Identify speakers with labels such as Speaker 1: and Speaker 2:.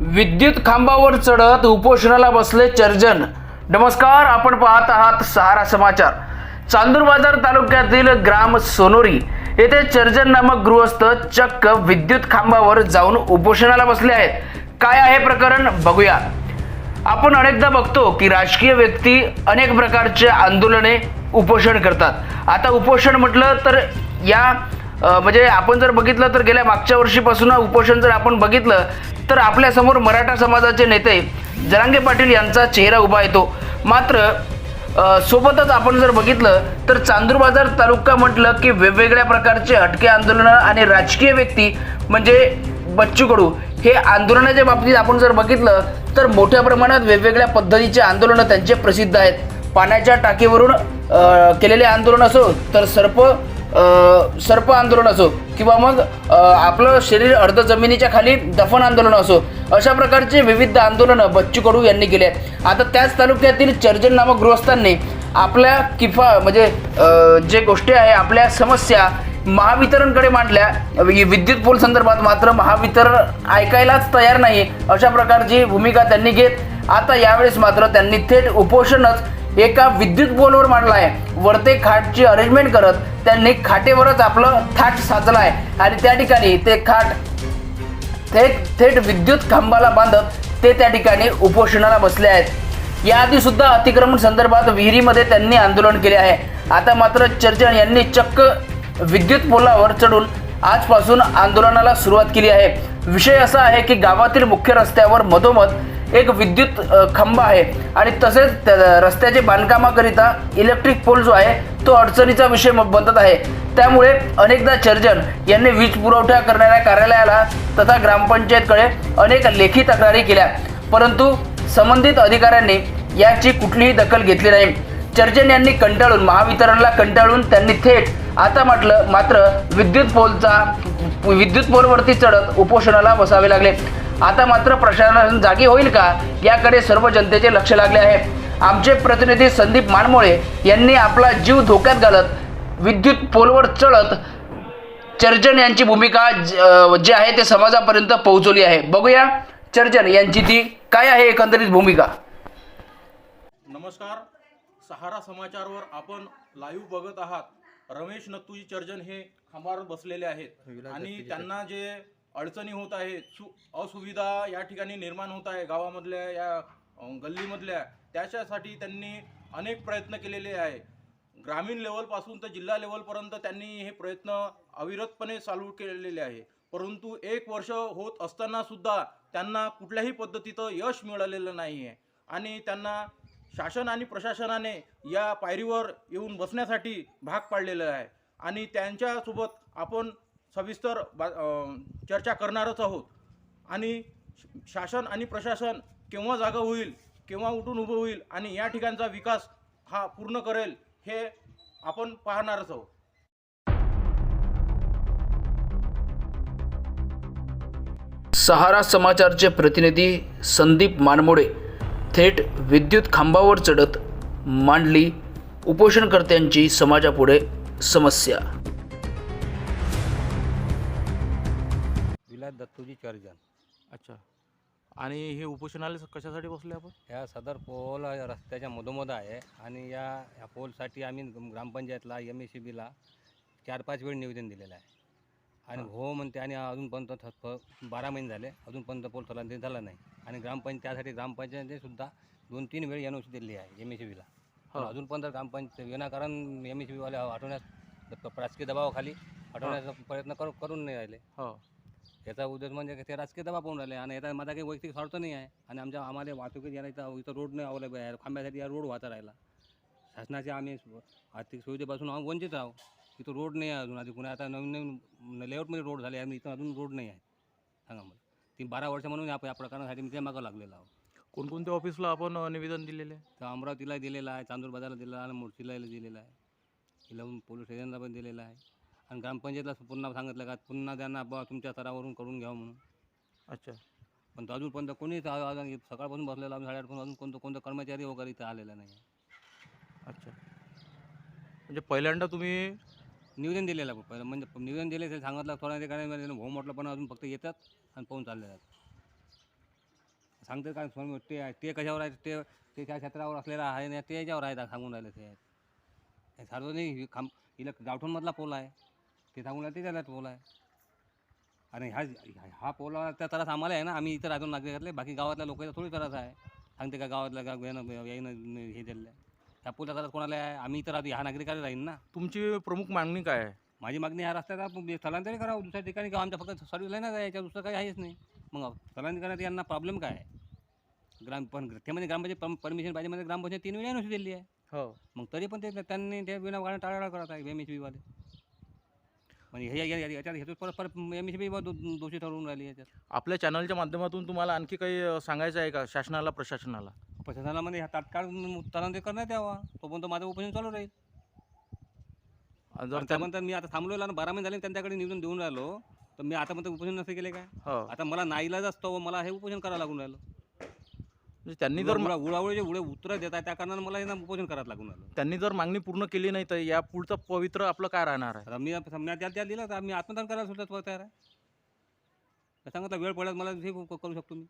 Speaker 1: विद्युत खांबावर चढत उपोषणाला बसले चर्जन. नमस्कार आपण पाहत आहात सहारा समाचार. चांदूर बाजार तालुक्यातील ग्राम सोनोरी येथे चर्जन नामक गृहस्थ चक्क विद्युत खांबावर जाऊन उपोषणाला बसले आहेत. काय आहे प्रकरण? बघूया. आपण अनेकदा बघतो की राजकीय व्यक्ती अनेक प्रकारचे आंदोलने उपोषण करतात. आता उपोषण म्हटलं तर या म्हणजे आपण जर बघितलं तर गेल्या मागच्या वर्षीपासून उपोषण जर आपण बघितलं तर आपल्यासमोर मराठा समाजाचे नेते जरांगे पाटील यांचा चेहरा उभा येतो. मात्र सोबतच आपण जर बघितलं तर चांदूर बाजार तालुका म्हटलं की वेगवेगळ्या प्रकारचे हटके आंदोलनं आणि राजकीय व्यक्ती म्हणजे बच्चू कडू हे आंदोलनाच्या बाबतीत आपण जर बघितलं तर मोठ्या प्रमाणात वेगवेगळ्या पद्धतीचे आंदोलनं त्यांचे प्रसिद्ध आहेत. पाण्याच्या टाकीवरून केलेले आंदोलन असो तर सर्प सर्प आंदोलन असो किंवा मग आपलं शरीर अर्ध जमिनीच्या खाली दफन आंदोलन असो अशा प्रकारचे विविध आंदोलनं बच्चू कडू यांनी केले आहेत. आता त्याच तालुक्यातील चर्जन नामक गृहस्थांनी आपल्या किफा म्हणजे जे गोष्टी आहे आपल्या समस्या महावितरणकडे मांडल्या. विद्युत पोल संदर्भात मात्र महावितरण ऐकायलाच तयार नाही अशा प्रकारची भूमिका त्यांनी घेत. आता यावेळेस मात्र त्यांनी थेट उपोषणच एका विद्युत पोलवर मांडला आहे वरते खाटची अरेंजमेंट करत त्यांनी खाटेवरच आपलं थाट साचलं आहे आणि त्या ठिकाणी ते खाट थेट थेट विद्युत खांबाला बांधत ते त्या ठिकाणी उपोषणाला बसले आहेत. याआधी सुद्धा अतिक्रमण संदर्भात विहिरीमध्ये त्यांनी आंदोलन केले आहे. आता मात्र चर्चन यांनी चक्क विद्युत पोलावर चढून आजपासून आंदोलनाला सुरुवात केली आहे. विषय असा आहे की गावातील मुख्य रस्त्यावर मधोमध एक विद्युत खंब खांब आहे. आणि तसेच रस्त्याचे बांधकामाकरिता इलेक्ट्रिक पोल जो आहे तो अडचणीचा विषय बनत आहे. त्यामुळे अनेकदा चर्जन यांनी वीज पुरवठा करणाऱ्या कार्यालयाला तथा ग्रामपंचायतकडे अनेक लेखी तक्रारी केल्या. परंतु संबंधित अधिकाऱ्यांनी याची कुठलीही दखल घेतली नाही. चर्जन यांनी कंटाळून महावितरणला कंटाळून त्यांनी थेट आता म्हटलं मात्र विद्युत पोलचा विद्युत पोलवरती चढत उपोषणाला बसावे लागले. आता मात्र प्रशासन जागी होईल का? याकडे सर्व जनतेचे लक्ष लागले आहे. आमचे प्रतिनिधी संदीप मानमोळे यांनी आपला जीव धोक्यात घालत विद्युत पोलवर चढत चर्जन यांची भूमिका ज- आहे ते समाजापर्यंत पोहोचवली आहे. बघूया चर्जन यांची ती काय आहे एकंदरीत भूमिका?
Speaker 2: नमस्कार. सहारा समाचारवर आपण लाईव्ह बघत आहात. रमेश नत्तूजी चर्जन हे खांबावर बसलेले आहेत. आणि त्यांना जे अडचणी होत आहेत सु असुविधा या ठिकाणी निर्माण होत आहे गावामधल्या या गल्लीमधल्या. त्याच्यासाठी त्यांनी अनेक प्रयत्न केलेले आहे ग्रामीण लेवलपासून तर जिल्हा लेवलपर्यंत त्यांनी हे प्रयत्न अविरतपणे चालू केलेले आहे. परंतु एक वर्ष होत असतानासुद्धा त्यांना कुठल्याही पद्धतीचं यश मिळालेलं नाही आहे आणि त्यांना शासन आणि प्रशासनाने या पायरीवर येऊन बसण्यासाठी भाग पाडलेलं आहे. आणि त्यांच्यासोबत आपण सविस्तर बा चर्चा करणारच आहोत. आणि शासन आणि प्रशासन केव्हा जागा होईल केव्हा उठून उभं होईल आणि या ठिकाणचा विकास हा पूर्ण करेल हे आपण पाहणारच आहोत.
Speaker 1: सहारा समाचारचे प्रतिनिधी संदीप मानमोडे थेट विद्युत खांबावर चढत मांडली उपोषणकर्त्यांची समाजापुढे समस्या.
Speaker 3: दत्तूजी चर्जन.
Speaker 2: अच्छा. आणि हे उपोषणाला कशासाठी बसले आपण?
Speaker 3: ह्या सदर पोल या रस्त्याच्या मधोमध आहे आणि या ह्या पोलसाठी आम्ही ग्राम- ग्रामपंचायतला एम एस सी बीला चार पाच वेळ निवेदन दिलेलं आहे. आणि हो. म्हणते आणि अजूनपर्यंत बारा महिने झाले. अजूनपर्यंत पोल स्थलांतरित झाला नाही. आणि ग्रामपंचायत त्यासाठी ग्रामपंचायतीने सुद्धा दोन तीन वेळ एन ओ सी दिलेली आहे एम एस सी बीला. अजूनपर्यंत ग्रामपंचायत विनाकारण एम एस सी बीवाले हटवण्यास राजकीय दबावाखाली हटवण्याचा प्रयत्न करू करून नाही राहिले.
Speaker 2: हो.
Speaker 3: याचा उद्देश म्हणजे ते राजकीय दबाव पाहून राहिले आणि याचा माझा काही वैयक्तिक स्वार्थ नाही आहे. आणि आमच्या आम्हाला वाहतुकीत यायला इथं इथं रोड नाही अवेलेबल आहे. खांब्यासाठी या रोड वाहता राहिला. शासनाचे आम्ही आर्थिक सुविधेपासून आम्ही वंचित आहोत. इथं रोड नाही आहे अजून. आधी पुन्हा आता नवीन नवीन लेआउटमध्ये रोड झाले. आणि इथं अजून रोड नाही आहे. सांगा मला. ती बारा वर्ष म्हणून या या प्रकरणासाठी मी ते मागं लागलेलो आहो
Speaker 2: कोणकोणत्या ऑफिसला आपण निवेदन दिलेले आहे?
Speaker 3: तर अमरावतीला दिलेला आहे चांदूर बाजारला दिलेला आहे मुळशीला दिलेला आहे. इलावून पोलीस स्टेशनला पण दिलेला आहे. आणि ग्रामपंचायतला पुन्हा सांगितलं का पुन्हा त्यांना बुवा तुमच्या स्तरावरून करून घ्यावं म्हणून.
Speaker 2: अच्छा.
Speaker 3: पण तो अजूनपर्यंत कोणीच आ- आ- सकाळपासून बसलेला आम्ही साडेआठपासून अजून कोणतं कोणतं कर्मचारी वगैरे इथं आलेला नाही.
Speaker 2: अच्छा. म्हणजे पहिल्यांदा तुम्ही
Speaker 3: निवेदन दिलेलं आहे पहिलं म्हणजे निवेदन दिले ते सांगितलं थोडा ते काय हो म्हटलं पण अजून फक्त येतात आणि पाहून चालले जातात सांगते काय सोन ते ते कशावर आहे ते ते त्या क्षेत्रावर असलेला आहे ना ते याच्यावर आहे सांगून राहिले ते. हे सार्वजनिक खांब इलेक्ट गावठणमधला पोल आहे. ते राहिले ते त्याला पोल आहे आणि ह्या ह्या- हा पोलाचा त्रास आम्हाला आहे ना आम्ही इथं राहतो नागरिकातले बाकी गावातल्या लोकांचा थोडी त्रास आहे. सांगते का गावातल्या गाव यानं यानं हे दिलेलं आहे ह्या पोलचा त्रास कोणाला आहे? आम्ही इथं राहतो ह्या नागरिकाला राहीन ना.
Speaker 2: तुमची प्रमुख मागणी काय आहे?
Speaker 3: माझी मागणी ह्या रस्त्याचा स्थलांतरित करावं दुसऱ्या ठिकाणी का आमच्या फक्त सर्व्हिस लाईनच आहे याच्यावर दुसरं काही आहेच नाही. मग स्थलांतरित करण्यात यांना प्रॉब्लेम काय आहे? ग्राम पण ते म्हणजे ग्रामपंचायत परमिशन पाहिजे म्हणजे ग्रामपंचायत तीन वेळा नोटीस दिली आहे.
Speaker 2: हो.
Speaker 3: मग तरी पण ते त्यांनी त्या विना टाळाटाळ करत आहे एम एच बीवाले म्हणजे हे या- या- याच्यात हेतूच परत परत एम एच बी दोषी ठरवून राहिली याच्यात
Speaker 2: आपल्या चॅनलच्या माध्यमातून तुम्हाला आणखी काही अ, सांगायचं आहे का? शासनाला प्रशासनाला?
Speaker 3: प्रशासनाला म्हणजे ह्या तात्काळ स्थलांतरित करण्यात यावा तोपर्यंत माझं उपोषण चालू राहील.
Speaker 2: जर त्या
Speaker 3: त्यानंतर मी आता थांबलो आणि बारा महिने झाले त्यांच्याकडे निवडून देऊन राहिलो. तर मी आता पण उपोषण नसते केले काय?
Speaker 2: हो.
Speaker 3: आता मला नाईलाज असतो मला हे उपोषण करावं लागून राहिलं.
Speaker 2: म्हणजे त्यांनी जर
Speaker 3: उडा उडावळीचे उडे उत्तर देत आहे त्या कारणाने मला हे ना उपोषण करावं लागून राहिलं
Speaker 2: त्यांनी जर मागणी पूर्ण केली नाही तर या पुढचं पवित्र आपलं काय राहणार आहे?
Speaker 3: आता मी समजा त्या त्या दिलं तर मी आत्मदान करायला सुद्धा तयार आहे. सांगितलं वेळ पडल्यास मला हे करू शकतो मी.